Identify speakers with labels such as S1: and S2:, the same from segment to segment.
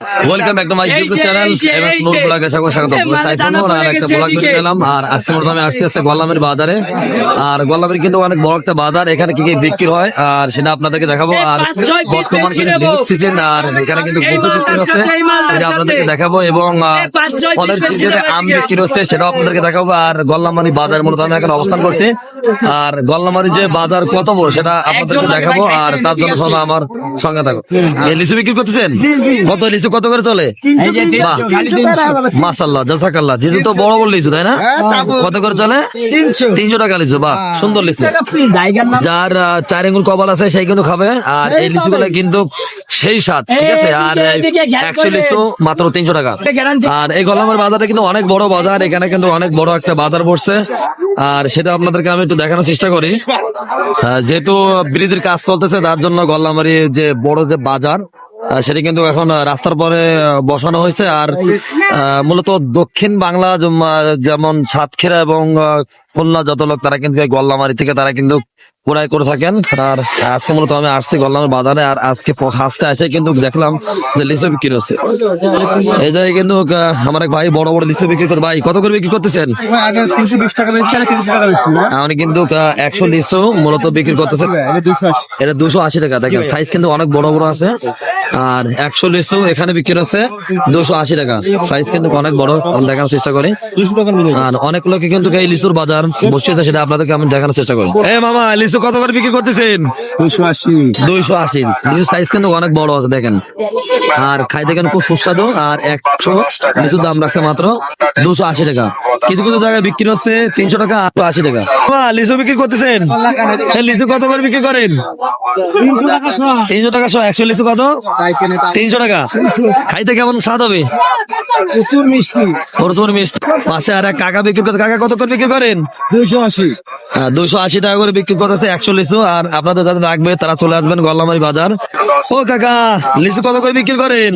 S1: Welcome back to my YouTube channel MS Nur ব্লগে সকল স্বাগত আর একটা ব্লগ ভিডিও আর আজকে মূলত আমি আসছি আছে গোল্লামের বাজারে। আর গোল্লামের কিন্তু অনেক বড় একটা বাজার এখানে কি কি বিক্রি হয় আর সেটা আপনাদেরকে দেখাবো। আর বর্তমান কিন্তু সিজন আর এখানে কিন্তু গুছু বিক্রি হচ্ছে সেটা আপনাদেরকে দেখাবো এবং ফলের সিজনে আম বিক্রি হচ্ছে সেটাও আপনাদেরকে দেখাবো। আর গল্লামারি বাজার মূলত আমি এখন অবস্থান করছি। আর গল্লামারি যে বাজার কত বড় সেটা আপনাদেরকে দেখাবো। আর তার জন্য সবাই আমার সঙ্গে থাকো এই লিচু বিক্রি করতেছেন? কত লিচু কত করে চলে? মাসাল্লাহ জাসাকাল্লাহ যেহেতু তো বড় বড় লিচু তাই না? কত করে চলে? তিনশো। টাকা লিচু বাহ সুন্দর লিচু যার চার আঙ্গুল কপাল আছে সেই কিন্তু খাবে। আর এই লিচু গুলো কিন্তু সেই স্বাদ ঠিক আছে? আর একশো লিচু মাত্র তিনশো টাকা। আর এই গলামের বাজারটা কিন্তু অনেক বড় বাজার এখানে কিন্তু অনেক বড় একটা বাজার বসছে। আর সেটা আপনাদেরকে আমি একটু দেখানোর চেষ্টা করি। যেহেতু ব্রিজের কাজ চলতেছে তার জন্য গল্লামারি যে বড় যে বাজার সেটি কিন্তু এখন রাস্তার পরে বসানো হয়েছে। আর মূলত দক্ষিণ বাংলা যেমন সাতক্ষীরা এবং খুলনা যত লোক তারা কিন্তু গল্লামারি থেকে তারা কিন্তু ক্রয় করে থাকেন। আর আজকে মূলত আমি আসছি গল্লামের বাজারে আর আজকে হাসতে এসে কিন্তু দেখলাম যে লিচু বিক্রি হচ্ছে। এই জায়গায় কিন্তু আমার এক ভাই বড় বড় লিচু বিক্রি করে ভাই কত করে বিক্রি করতেছেন? আমি কিন্তু একশো লিচু মূলত বিক্রি করতেছে।
S2: এটা দুশো আশি।
S1: এটা দুশো আশি টাকা দেখেন সাইজ কিন্তু অনেক বড় বড় আছে। আর একশো লিচু এখানে বিক্রি হচ্ছে দুশো আশি টাকা। সাইজ কিন্তু অনেক বড় আমি দেখানোর চেষ্টা করি। আর অনেক লোকে কিন্তু এই লিচুর বাজার বসেছে সেটা আপনাদেরকে আমি দেখানোর চেষ্টা করি। এ মামা লিচু কত করে বিক্রি করতেছেন?
S2: দুশো আশি।
S1: দুইশো আশি। লিচুর সাইজ কিন্তু অনেক বড় আছে দেখেন। আর খাইতে কিন্তু খুব সুস্বাদু আর একশো লিচুর দাম রাখছে মাত্র দুশো আশি টাকা। কিছু কিছু জায়গায় বিক্রি হচ্ছে তিনশো টাকা আটশো আশি টাকা। লিচু বিক্রি করতেছেন? লিচু কত করে বিক্রি করেন?
S2: তিনশো টাকা
S1: তিনশো টাকা একশো লিচু কত? তিনশো টাকা? খাইতে কেমন স্বাদ হবে?
S2: প্রচুর মিষ্টি।
S1: প্রচুর মিষ্টি। পাশে আর এক কাকা বিক্রি করতে কাকা কত করে বিক্রি করেন?
S2: দুইশো আশি।
S1: দুইশো আশি টাকা করে বিক্রি করতেছে একশো লিচু আর আপনাদের যাদের লাগবে তারা চলে আসবেন গল্লামারি বাজার। ও কাকা, লিচু কত করে বিক্রি করেন?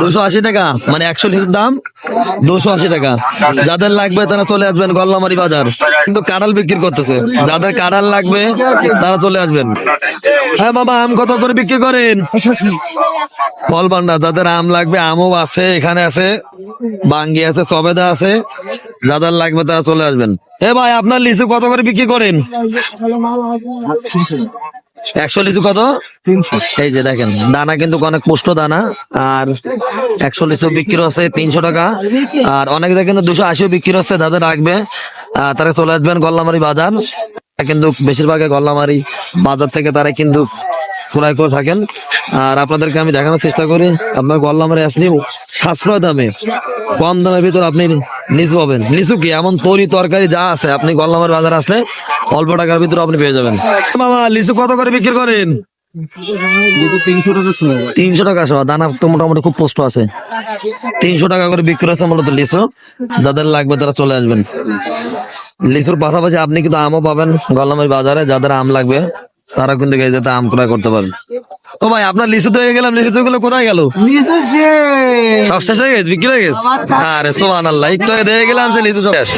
S2: দুশো আশি টাকা।
S1: মানে একশো লিচুর দাম, দুশো আশি টাকা। যাদের লাগবে তারা চলে আসবেন গল্লামারি বাজার। কিন্তু কাঁড়াল বিক্রি করতেছে। যাদের কাঁড়াল লাগবে, তারা চলে আসবেন। হ্যাঁ বাবা, আম কত করে বিক্রি করেন? ফল ভান্ডার যাদের আম লাগবে, আমও আছে, এখানে আছে, বাঙ্গি আছে, সবেদা আছে। যাদের লাগবে তারা চলে আসবেন। এ ভাই, আপনার লিচু কত করে বিক্রি করেন? একশো লিচু কত এই যে দেখেন দানা কিন্তু অনেক পুষ্ট দানা আর একশো লিচু বিক্রি হচ্ছে তিনশো টাকা। আর অনেক জায়গায় কিন্তু দুশো আশিও বিক্রি হচ্ছে যাদের রাখবে। তারা চলে আসবেন গল্লামারি বাজার। কিন্তু বেশিরভাগে গল্লামারি বাজার থেকে তারা কিন্তু ক্রয় করে থাকেন। আর আপনাদেরকে আমি দেখানোর চেষ্টা করি আপনার গল্লামারি আসলে সাশ্রয় দামে কম দামের ভিতর আপনি লিচু পাবেন লিচু কি? এমন তৈরি তরকারি যা আছে আপনি গল্লামারি বাজার আসলে অল্প টাকার ভিতরে আপনি পেয়ে যাবেন। মামা লিচু কত করে বিক্রি করেন?
S2: তিনশো টাকা
S1: সহ। দানা তো মোটামুটি খুব পোস্ট আছে। তিনশো টাকা করে বিক্রি আছে মূলত লিচু। যাদের লাগবে তারা চলে আসবেন। লিচুর পাশাপাশি আপনি কিন্তু আমও পাবেন গল্লামের বাজারে। যাদের আম লাগবে তারা কিন্তু গিয়ে যেতে আম ক্রয় করতে পারেন ও ভাই আপনার লিচু তো হয়ে গেলাম। লিচু গুলো কোথায় গেল? সব শেষ হয়ে গেছে বিক্রি হয়ে গেছে? আরে সোমান আল্লাহ একটু দিয়ে গেলাম সে লিচু সব শেষ।